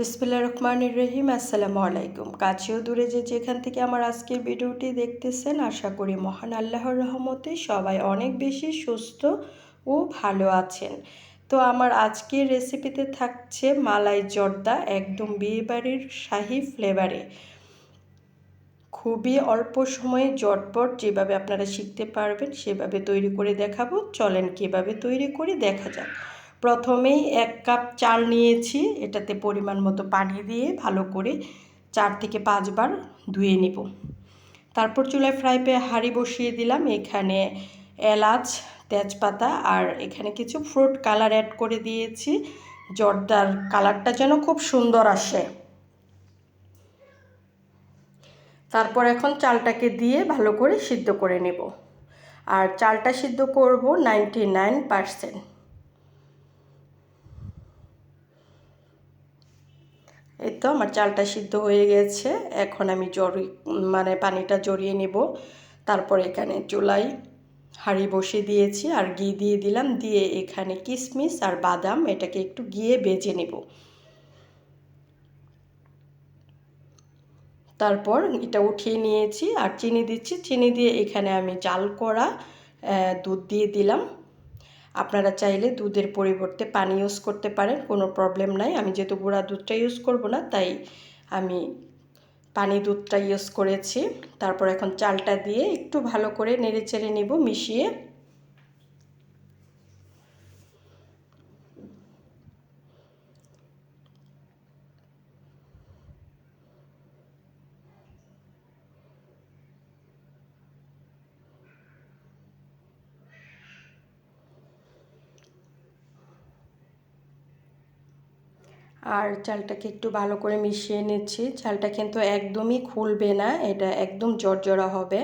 বিসমিল্লা রহমানির রহিম, আসসালামু আলাইকুম। কাছেও দূরে যে যেখান থেকে আমার আজকের ভিডিওটি দেখতেছেন, আশা করি মহান আল্লাহর রহমতে সবাই অনেক বেশি সুস্থ ও ভালো আছেন। তো আমার আজকের রেসিপিতে থাকছে মালাই জর্দা, একদম বিয়েবাড়ির শাহি ফ্লেভারে খুবই অল্প সময়ে জটপট যেভাবে আপনারা শিখতে পারবেন, সেভাবে তৈরি করে দেখাবো। চলেন কীভাবে তৈরি করে দেখা যাক। প্রথমেই এক কাপ চাল নিয়েছি, এটাতে পরিমাণ মতো পানি দিয়ে ভালো করে চার থেকে পাঁচবার ধুয়ে নিব। তারপর চুলায় ফ্রাই প্যানে হাঁড়ি বসিয়ে দিলাম, এখানে এলাচ, তেজপাতা আর এখানে কিছু ফ্রুট কালার অ্যাড করে দিয়েছি। জর্দার কালারটা যেন খুব সুন্দর আসে। তারপর এখন চালটাকে দিয়ে ভালো করে সিদ্ধ করে নেব। আর চালটা সিদ্ধ করব নাইনটি নাইন পারসেন্ট। এই তো আমার চালটা সিদ্ধ হয়ে গেছে। এখন আমি জড়ি মানে পানিটা জড়িয়ে নেব। তারপর এখানে চুলাই হাঁড়ি বসিয়ে দিয়েছি আর ঘি দিয়ে দিলাম। দিয়ে এখানে কিশমিশ আর বাদাম এটাকে একটু গিয়ে বেজে নেব। তারপর এটা উঠিয়ে নিয়েছি আর চিনি দিচ্ছি। চিনি দিয়ে এখানে আমি জাল করা দুধ দিয়ে দিলাম। আপনারা চাইলে দুধের পরিবর্তে পানি ইউজ করতে পারেন, কোনো প্রবলেম নাই। আমি যেহেতু গুঁড়া দুধটা ইউজ করব না, তাই আমি পানি দুধটা ইউজ করেছি। তারপর এখন চালটা দিয়ে একটু ভালো করে নেড়ে চেড়ে নেব, মিশিয়ে। আর চালটাকে একটু ভালো করে মিশিয়ে নিচ্ছি। চালটা কিন্তু একদমই খুলবে না, এটা একদম জর্জরা হবে।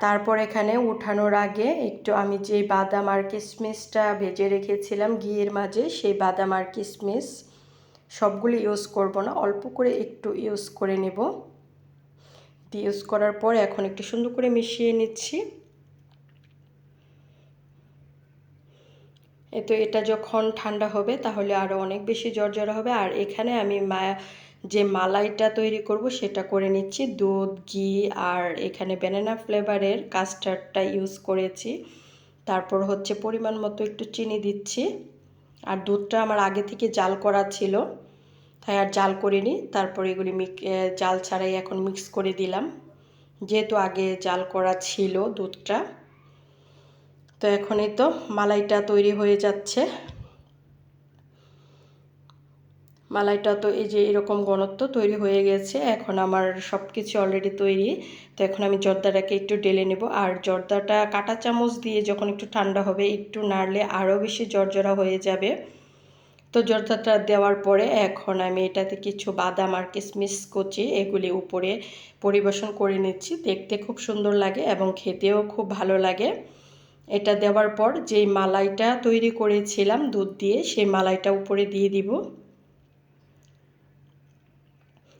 তারপর এখানে উঠানোর আগে একটু আমি যে বাদাম আর কিশমিশটা ভেজে রেখেছিলাম ঘিয়ের মাঝে, সেই বাদাম আর কিশমিশ সবগুলো ইউজ করব না, অল্প করে একটু ইউজ করে নেব। ইউজ করার পর এখন একটু সুন্দর করে মিশিয়ে নিচ্ছি। তো এটা যখন ঠান্ডা হবে তাহলে আরও অনেক বেশি জর্জরা হবে। আর এখানে আমি মা, যে মালাইটা তৈরি করব সেটা করে নিচ্ছি। দুধ, ঘি আর এখানে ব্যানানা ফ্লেভারের কাস্টার্ডটা ইউজ করেছি। তারপর হচ্ছে পরিমাণ মতো একটু চিনি দিচ্ছি। আর দুধটা আমার আগে থেকে জাল করা ছিল, তাই আর জাল করিনি। তারপর এগুলি জাল ছাড়াই এখন মিক্স করে দিলাম। যেহেতু আগে জাল করা ছিল দুধটা। তো এখনই তো মালাইটা তৈরি হয়ে যাচ্ছে। মালাইটা তো এই যে এরকম ঘনত্ব তৈরি হয়ে গেছে, এখন আমার সব কিছু অলরেডি তৈরি। তো এখন আমি জর্দাটাকে একটু ডেলে নেব। আর জর্দাটা কাটা চামচ দিয়ে যখন একটু ঠান্ডা হবে, একটু নাড়লে আরও বেশি জর্জরা হয়ে যাবে। তো জর্দাটা দেওয়ার পরে এখন আমি এটাতে কিছু বাদাম আর কিশমিশ কচি এগুলি উপরে পরিবেশন করে নিচ্ছি। দেখতে খুব সুন্দর লাগে এবং খেতেও খুব ভালো লাগে। এটা দেওয়ার পর যেই মালাইটা তৈরি করেছিলাম দুধ দিয়ে, সেই মালাইটা উপরে দিয়ে দিব।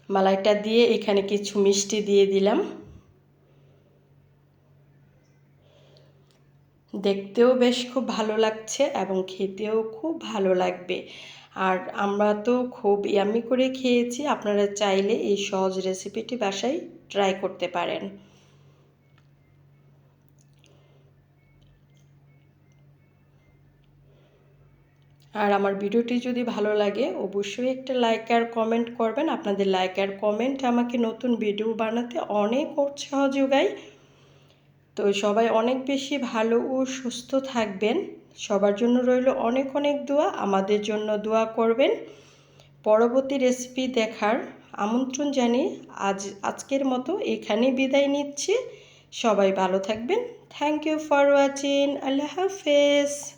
মালাইটা দিয়ে এখানে কিছু মিষ্টি দিয়ে দিলাম। দেখতেও বেশ খুব ভালো লাগছে এবং খেতেও খুব ভালো লাগবে। আর আমরা তো খুব ইয়ামি করে খেয়েছি, আপনারা চাইলে এই সহজ রেসিপিটি বাসায় ট্রাই করতে পারেন। আর আমার ভিডিওটি যদি ভালো লাগে, অবশ্যই একটা লাইক আর কমেন্ট করবেন। আপনাদের লাইক আর কমেন্ট আমাকে নতুন ভিডিও বানাতে অনেক উৎসাহ যোগায়। তো সবাই অনেক বেশি ভালো ও সুস্থ থাকবেন। সবার জন্য রইল অনেক অনেক দোয়া, আমাদের জন্য দোয়া করবেন। পরবর্তী রেসিপি দেখার আমন্ত্রণ জানিয়ে আজ, আজকের মতো এখানে বিদায় নিচ্ছি। সবাই ভালো থাকবেন। থ্যাংক ইউ ফর ওয়াচিং আল্লাহ হাফেজ।